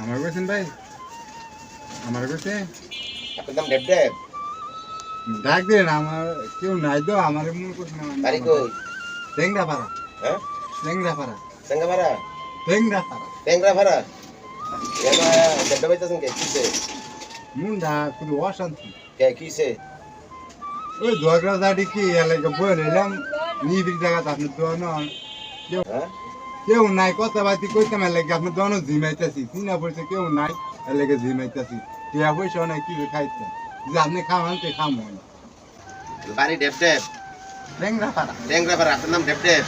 আমার কইছেন ভাই। আমার কইছে। আপনার নাম ডেপ ডাক দিলেন আমার কেউ নাই তো আমার মনে করছে না বাড়ি কই? টেংরা পাড়া হ্যাঁ? টেংরা পাড়া সেঙ্গা ভাড়া টেংরা পাড়া ট্যাংরা ভাড়া এমা ডেপ ডেপ আইতাছেন কে? কিসে? মুন্ডা শুধু অশান্তি। কে কিসে? ওই ঝগড়া ঝাড়ি কি এলাকা বই রইলাম। নিবিড় জায়গা আপনি দোয়ান হ্যাঁ? কেউ নাই কথা বাতি কইতাম এলাকা আপনি দোয়ান ঝিমাইতেছি চিনা পড়ছে কেউ নাই এলাকা ঝিমাইতেছি টিয়া পয়সা নাই কি খাইতেন যে আপনি খাওয়ান তো খামো বাড়ি ডেপ ডেপ আপনার নাম ডেপ ডেপ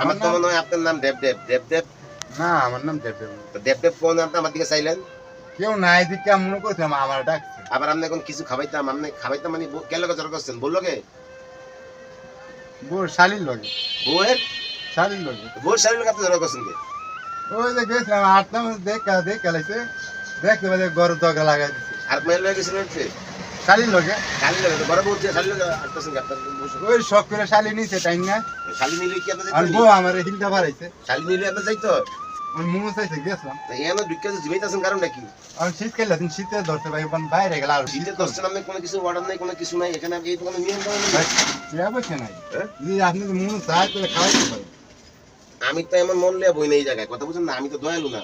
আমার তো মনে হয় আপনার নাম ডেপ ডেপ ডেপ ডেপ না আমার নাম তো ডেপ ডেপ কোন নামটা আমার দিকে চাইলেন? কেউ নাই দিকে মনে করতাম আমার ডাকছে। আবার আপনি এখন কিছু খাবাইতাম আপনি খাবাইতাম মানে কে লোকে জড় করছেন? বলল কে বোর শালির লগে। বউয়ের? লোক আপনি জড় করছেন কে? ওই যে গেছিলাম আটটাম দেখা দেখা লাগছে। দেখতে পাচ্ছি গরু দগা লাগাই দিচ্ছে আর মেয়ের লোক গেছিলেন হচ্ছে শালির লগে শালি লোক বড় বউ দিয়ে শালি লোক আসতেছেন আপনার বসে? ওই শখ করে শালি নিছে তাই না? শালি নিলে কি আপনি আর যাইতেন বউ আমার হিলটা বাড়াইছে। শালি নিলে আপনি যাইতো? আমার চাইছে গেছিলাম। তো এখানে ঢুকে যে জিমাইতেছেন কারণটা কি? আমি শীত খেলে শীতে ধরতে পারি বাইরে গেল আর শীতে দশটা আপনি কোনো কিছু অর্ডার নাই কোনো কিছু নাই এখানে এই দোকানে নিয়ম কানুন নেই। বসে নাই। হ্যাঁ? আপনি তাহলে খাওয়াইতে পারেন। আমি তো এমন মন লিয়া বই নেই জায়গায়। কথা বুঝছেন না? আমি তো দয়ালু না।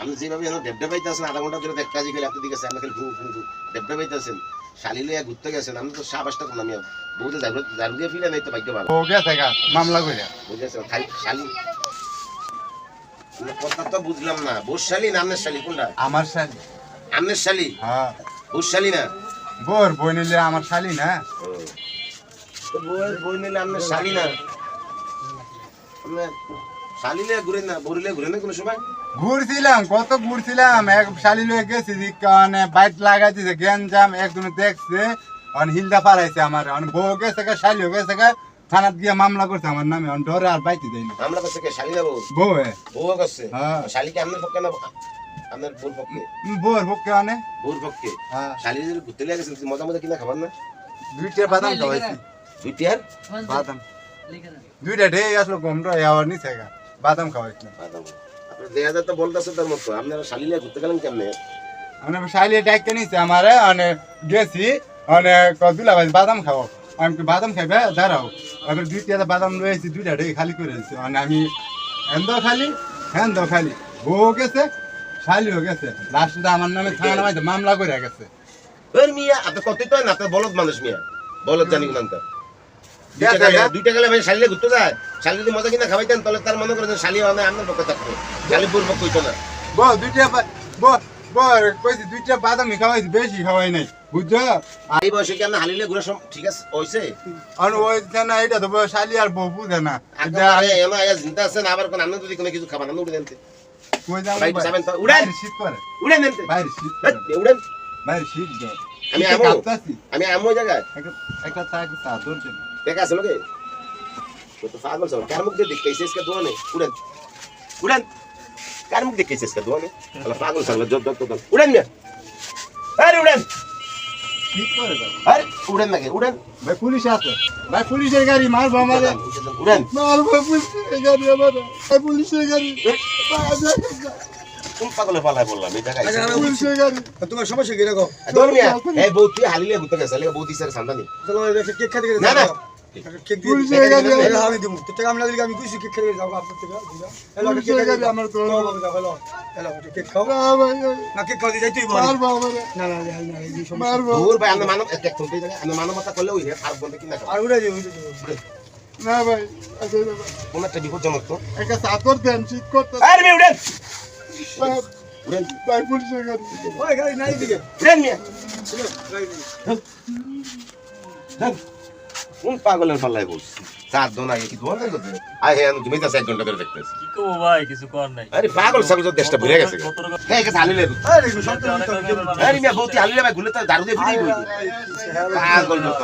আপনি যেভাবে এখন ডেবডে পাইতেছেন আধা ঘণ্টা ধরে দেখ কাজে গেলে আপনি দিকে আপনি খালি ফু ফু ডেবডে পাইতেছেন শালি লিয়া ঘুরতে গেছেন আমি তো সাবাসটা আমি বউতে জারু জারু দিয়ে ফিরে নেই তো ভাগ্য ভালো। ও গেছে মামলা বুঝেছেন খালি শালি। কথা তো বুঝলাম না। বউর শালি না আমনের শালি? কোনটা? আমার শালি। আমনের শালি? হ্যাঁ। বউর শালি না? বোর বই নিলে আমার শালি না? তো বই নিলে আমনের শালি না? আপনার শালি লিয়া ঘুরে না ঘুরে না কোনো সময়? ঘুরছিলাম কত ঘুরছিলাম। এক শালি লয়ে গেছি মানে বাইট দেখছে অন হিলদা পারাইছে আমার অন বউ গেছে গা শালিও গেছে গা থানাত গিয়ে মামলা করছে আমার নামে অন ডরে আর বাইতে দেয়নি। মামলা করছে কে? শালি বউ? বউ বউ করছে? হ্যাঁ। শালিকে আপনার পক্ষে না আপনার পক্ষে? পক্ষে বউর পক্ষে? হ্যাঁ। শালি যদি ঘুরতে লেগে মজা মজা কিনা খাবার না? দুইটা বাদাম খাওয়াইছি। দুইটি? বাদাম। দুইটা ঢেই আসলো গমটা আবার নিচে গা। বাদাম খাওয়াইছিলাম বাদাম। আপনার দেয়া যায় তো বলতেছে তার মতো। আপনারা শালি ঘুরতে গেলেন কেমনে? মানে শালি ডাইকে নিছে আমারে অনে গেছি অনে কদুলা ভাই বাদাম খাও। আমি বাদাম খাইবে দাঁড়াও। এবার দুইটা বাদাম রয়েছে দুইটা ঢেই খালি করে দিছি মানে আমি হেন্দ খালি হেন্দ খালি। বউ গেছে শালিও গেছে। লাস্টে আমার নামে থানা মামলা করে গেছে। ওর মিয়া আপনি কতই তো না আপনার বলদ মানুষ মিয়া। বলদ জানি না তো। দুইটা গেলে ভাই শালি লিয়া ঘুরতে যায়। শালি যদি মজা কিনা খাওয়াইতেন তাহলে তার মনে করেন শালি আপনার পক্ষে থাকতো শালি বউর পক্ষে না। দুইটা বা- বউ বউ কইছি দুইটা বাদাম খাওয়াইছি বেশি খাওয়াই নাই বুঝছ? আর এই বয়সে কি আপনার হালিলে ঘুরে সব ঠিক আছে হয়েছে আর ওই না এটা তো শালি আর বউ বুঝে না। আরে চিন্তা আবার কোন আপনি যদি কোনো কিছু খাবার না উড়ে দেন কই যাব বাইরে যাবেন তো? উড়ান। বাইরে শীত করে। উড়ে দেন বাইরে শীত উড়েন। বাইরে শীত আমি আমো। আমি এমন জায়গায়। একটা একটা একটা চা ধরছে না। দেখা আছে লোকে তো তো পাগল সব কার মুখ দিয়ে দেখতেছে इसका দোয়ানে উড়েন উড়েন কার মুখ দেখতেছে इसका দোয়ানে আলা পাগল সব জব জব জব উড়েন মিয়া আরে উড়েন শীত করে তো। আরে উড়েন নাকি উড়েন ভাই পুলিশ আছে ভাই পুলিশের গাড়ি মারবো আমারে উড়েন মারবো পুলিশের গাড়ি আমারে ভাই পুলিশের গাড়ি কোন পাগলে পালায় বললাম এই জায়গায় পুলিশের গাড়ি তোমার সমস্যা কি রকম দোল মিয়া এই বউ তুই হালিলে গুতে গেছে লেগে বউ দিছে সান্দানি তোমার কেক খেতে গেলে না না কেক দিয়ে আমি দিব তো টাকা আমি না দিলে আমি কইছি কেক খেতে যাব আপনার থেকে দিলা হ্যালো কেক গাড়ি আমার তো হ্যালো হ্যালো কেক খাও। না ভাই না কেক খাওয়া যাইতেই বল। মারবো আমারে। না না না না এই সমস্যা। দূর ভাই আমরা মানব এক তুলতে জায়গা আমরা মানবতা করলে ওই আর বলতে কি না আর উড়ে যাও না ভাই আচ্ছা, না, ভাই। কোন একটা বিপজ্জনক তো। একটা চাদর দেন শীত করতে আরে মিয়া উড়েন! ভাই, উড়েন। ভাই পুলিশের গাড়ি ওই গাড়ি নাই দিকে। উড়েন মিয়া গাড়ি নেই। কোন পাগলের পাল্লায় বলছি চার দোন আগে কি তোমার কাছে আই হ্যাঁ আমি তুমি এক ঘণ্টা ধরে দেখতেছি কি করব ভাই কিছু কর নাই আরে পাগল সব তো দেশটা ভরে গেছে হ্যাঁ গেছে হালিলে আরে সব তো আরে মিয়া বউতি হালিলে ভাই ঘুরে তো দারু দিয়ে ফিরে পাগল লোক